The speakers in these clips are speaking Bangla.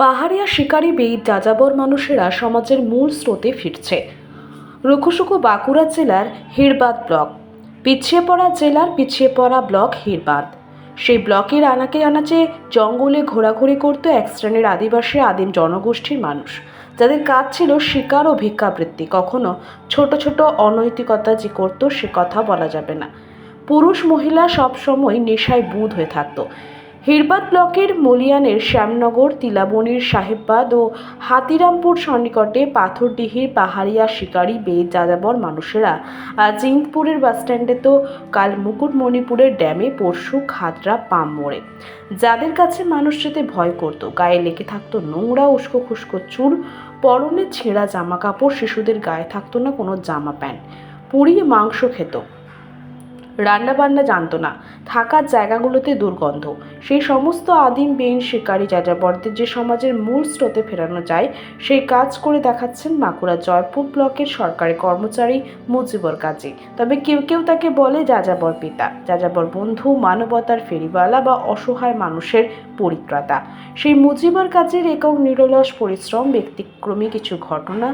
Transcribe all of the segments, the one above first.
পাহাড়িয়া শিকারী বেদ যাযাবর মানুষেরা সমাজের মূল স্রোতে ফিরছে। রুখুসুকু বাঁকুড়া জেলার হিরবাদ ব্লক। পিছিয়ে পড়া জেলার পিছিয়ে পড়া ব্লক হিরবাদ। সেই ব্লকের আনাকে আনাচে জঙ্গলে ঘোরাঘুরি করত এক শ্রেণির আদিবাসী আদিম জনগোষ্ঠীর মানুষ। যাদের কাজ ছিল শিকার ও ভিক্ষাবৃত্তি। কখনো ছোট ছোট অনৈতিকতা যে করতো সে কথা বলা যাবে না। পুরুষ মহিলা সবসময় নেশায় বুধ হয়ে থাকতো। হিরবাদ ব্লকের মলিয়ানের শ্যামনগর, তিলাবনির সাহেববাদ ও হাতিরামপুর সন্নিকটে পাথরডিহির পাহাড়িয়া শিকারী বেদ যাযাবর মানুষেরা আজ জিন্দপুরের বাসস্ট্যান্ডে তো কাল মুকুটমণিপুরের ড্যামে পরশু খাদরা পাম মোড়ে। যাদের কাছে মানুষ যেতে ভয় করত, গায়ে লেগে থাকতো নোংরা উস্কো খুস্কো চুল, পরনে ছেঁড়া জামা কাপড় শিশুদের গায়ে থাকতো না কোনো জামা প্যান্ট। পুড়িয়ে মাংস খেত। রান্না জানত জানতো না। থাকার জায়গাগুলোতে দুর্গন্ধ। সেই সমস্ত আদিম বেইন শিকারী যাযাবরদের যে সমাজের মূল স্রোতে ফেরানো যায় সেই কাজ করে দেখাচ্ছেন মাকুড়া জয়পুর ব্লকের সরকারি কর্মচারী মুজিবর কাজী। তবে কেউ কেউ তাকে বলে যাযাবর পিতা। যাযাবর বন্ধু, মানবতার ফেরিওয়ালা বা অসহায় মানুষের পরিত্রাতা। সেই মুজিবর কাজের একক নিরলস পরিশ্রম ব্যক্তিক্রমী কিছু ঘটনা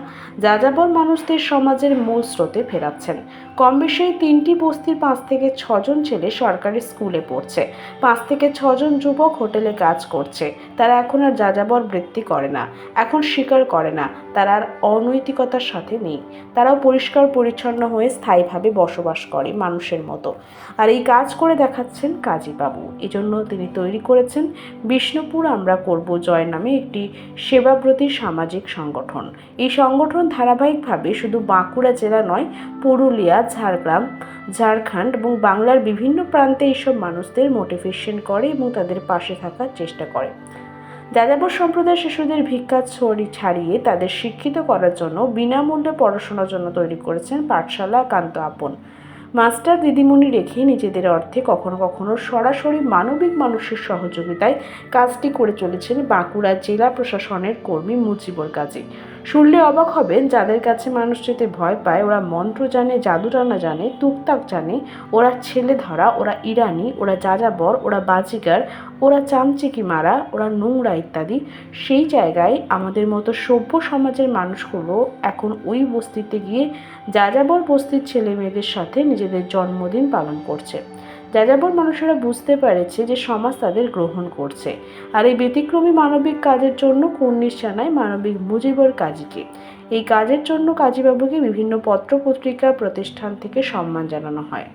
যাযাবর মানুষদের সমাজের মূল স্রোতে ফেরাচ্ছেন। কম বেশি তিনটি বস্তির পাঁচ থেকে ছজন ছেলে সরকারি স্কুলে পড়ছে। পাঁচ থেকে ছজন যুবক হোটেলে কাজ করছে। তারা এখন আর যাযাবর বৃত্তি করে না, এখন স্বীকার করে না। তারা আর অনৈতিকতার সাথে নেই। তারাও পরিষ্কার পরিচ্ছন্ন হয়ে স্থায়ীভাবে বসবাস করে মানুষের মতো। আর এই কাজ করে দেখাচ্ছেন কাজীবাবু। এজন্য তিনি তৈরি করেছেন বিষ্ণুপুর আমরা করব জয় নামে একটি সেবাব্রতী সামাজিক সংগঠন। এই সংগঠন ধারাবাহিকভাবে শুধু বাঁকুড়া জেলা নয়, পুরুলিয়া, ঝাড়গ্রাম, ঝাড়খণ্ড এবং বাংলার বিভিন্ন প্রান্তে এইসব মানুষদের মোটিভেশন করে এবং তাদের পাশে থাকার চেষ্টা করে। যাযাবর সম্প্রদায়ের শিশুদের ভিক্ষা ছড়ি ছাড়িয়ে তাদের শিক্ষিত করার জন্য বিনামূল্যে পড়াশোনার জন্য তৈরি করেছেন পাঠশালা কান্ত আপন। মাস্টার দিদিমণি রেখে নিজেদের অর্থে কখনো কখনো সরাসরি মানবিক মানুষের সহযোগিতায় কাজটি করে চলেছেন বাঁকুড়া জেলা প্রশাসনের কর্মী মুজিবর কাজী শুনলে অবাক হবেন, যাদের কাছে মানুষ যেতে ভয় পায়, ওরা মন্ত্র জানে, জাদুটানা জানে, তুকতাক জানে, ওরা ছেলে ধরা ওরা ইরানি, ওরা যাযাবর, ওরা বাজিগার, ওরা চামচিকি মারা ওরা নোংরা ইত্যাদি। সেই জায়গায় আমাদের মতো সভ্য সমাজের মানুষগুলো এখন ওই বস্তিতে গিয়ে যাযাবর বস্তির ছেলে মেয়েদের সাথে নিজেদের জন্মদিন পালন করছে। যাযাবর মানুষেরা বুঝতে পেরেছে যে সমাজ তাদের গ্রহণ করছে। আর এই ব্যতিক্রমী মানবিক কাজের জন্য কর্নিশ জানায় মানবিক মুজিবর কাজীকে। এই কাজের জন্য কাজীবাবুকে বিভিন্ন পত্রপত্রিকা প্রতিষ্ঠান থেকে সম্মান জানানো হয়।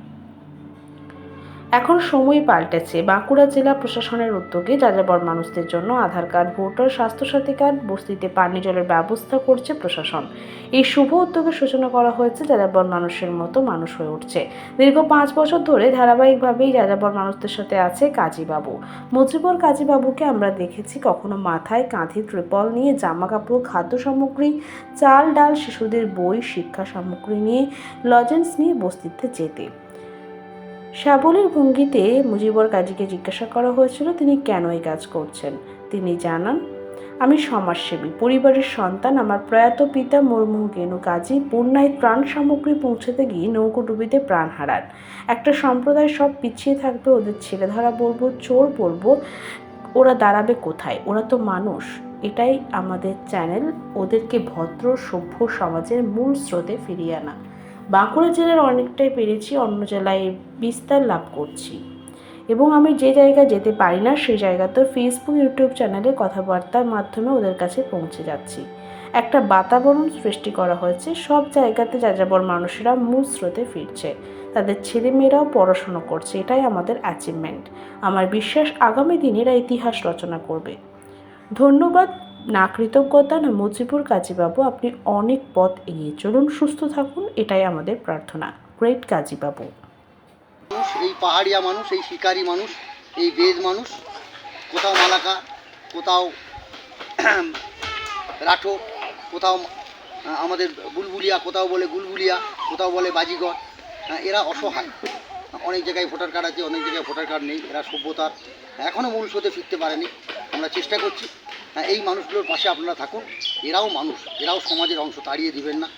এখন সময় পাল্টেছে। বাঁকুড়া জেলা প্রশাসনের উদ্যোগে যাযাবর মানুষদের জন্য Aadhaar card, voter Swasthyasathi card, বস্তিতে পানীয় জলের ব্যবস্থা করছে প্রশাসন। এই শুভ উদ্যোগের সূচনা করা হয়েছে যাযাবর মানুষের মতো মানুষ হয়ে উঠছে। দীর্ঘ পাঁচ বছর ধরে ধারাবাহিকভাবেই যাযাবর মানুষদের সাথে আছে কাজীবাবু। মুজিবর কাজীবাবুকে আমরা দেখেছি কখনো মাথায় কাঁধে ট্রিপল নিয়ে জামা কাপড় খাদ্য সামগ্রী, চাল, ডাল, শিশুদের বই, শিক্ষা সামগ্রী নিয়ে লজেন্স নিয়ে বস্তিতে যেতে। শ্যাবলের ভঙ্গিতে মুজিবর কাজীকে জিজ্ঞাসা করা হয়েছিল, তিনি কেন এই কাজ করছেন? তিনি জানান, আমি সমাজসেবী, পরিবারের সন্তান, আমার প্রয়াত পিতা মুর্মু গেনু কাজী, বন্যায় ত্রাণ সামগ্রী পৌঁছাতে গিয়ে নৌকোডুবিতে প্রাণ হারান। একটা সম্প্রদায় সব পিছিয়ে থাকবে, ওদের ছেলে ধরা বলব চোর বলব ওরা দাঁড়াবে কোথায়? ওরা তো মানুষ। এটাই আমাদের চ্যানেল, ওদেরকে ভদ্র, সভ্য সমাজের মূল স্রোতে ফিরিয়ে আনা। বাঁকুড়া জেলার অনেকটাই পেরেছি, অন্য জেলায় বিস্তার লাভ করছি। এবং আমি যে জায়গায় যেতে পারি না, সেই জায়গাতেও ফেসবুক ইউটিউব চ্যানেলে কথাবার্তার মাধ্যমে ওদের কাছে পৌঁছে যাচ্ছি। একটা বাতাবরণ সৃষ্টি করা হয়েছে, সব জায়গাতে যাযাবর মানুষেরা মূল স্রোতে ফিরছে। তাদের ছেলেমেয়েরাও পড়াশুনো করছে, এটাই আমাদের অ্যাচিভমেন্ট আমার বিশ্বাস আগামী দিনেরা ইতিহাস রচনা করবে। ধন্যবাদ না কৃতজ্ঞতা না মুজিবুর কাজীবাবু আপনি অনেক পথ এগিয়ে চলুন সুস্থ থাকুন এটাই আমাদের প্রার্থনা। গ্রেট কাজীবাবু। এই পাহাড়িয়া মানুষ এই শিকারী মানুষ এই বেদ মানুষ কোথাও মালাকা কোথাও রাঠো কোথাও আমাদের বুলবুলিয়া কোথাও বলে গুলগুলিয়া কোথাও বলে বাজিগর আহ, এরা অসহায়। অনেক জায়গায় ভোটার কার্ড আছে অনেক জায়গায় ভোটার কার্ড নেই এরা সভ্যতার এখনও মূল স্রোতে ফিরতে পারেনি। আমরা চেষ্টা করছি আহ, এই মানুষগুলোর পাশে আপনারা থাকুন। এরাও মানুষ এরাও সমাজের অংশ তাড়িয়ে দিবেন না।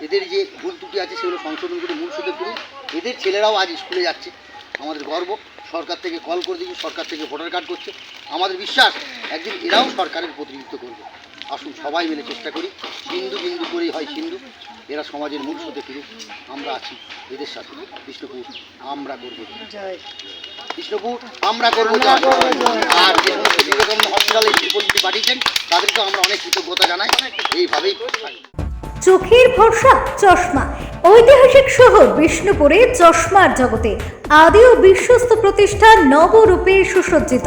এদের যে ভুল ত্রুটি আছে সেগুলো সংশোধন করে মূল স্রোতে করুন এদের ছেলেরাও আজ স্কুলে যাচ্ছে। আমাদের গর্ব। সরকার থেকে কল করে দিচ্ছি সরকার থেকে ভোটার কার্ড করছে। আমাদের বিশ্বাস একদিন এরাও সরকারের প্রতিনিধিত্ব করবে। আসুন সবাই মিলে চেষ্টা করি। বিন্দু বিন্দু করেই হয় সিন্ধু। এরা সমাজের মূল স্রোতে ফিরুক। আমরা আছি এদের সাথে। বিষ্ণুপুর আমরা করব। বিষ্ণুপুর আমরা করব আর যে সমস্ত বিবেকানন্দ হসপিটালে ত্রিপলিটি পাঠিয়েছেন তাদেরকেও আমরা অনেক কৃতজ্ঞতা জানাই। এইভাবেই থাকি চোখের ভরসা চশমা। ঐতিহাসিক শহর বিষ্ণুপুরে চশমার জগতে। আদি ও বিশ্বস্ত প্রতিষ্ঠান নবরূপে সুসজ্জিত।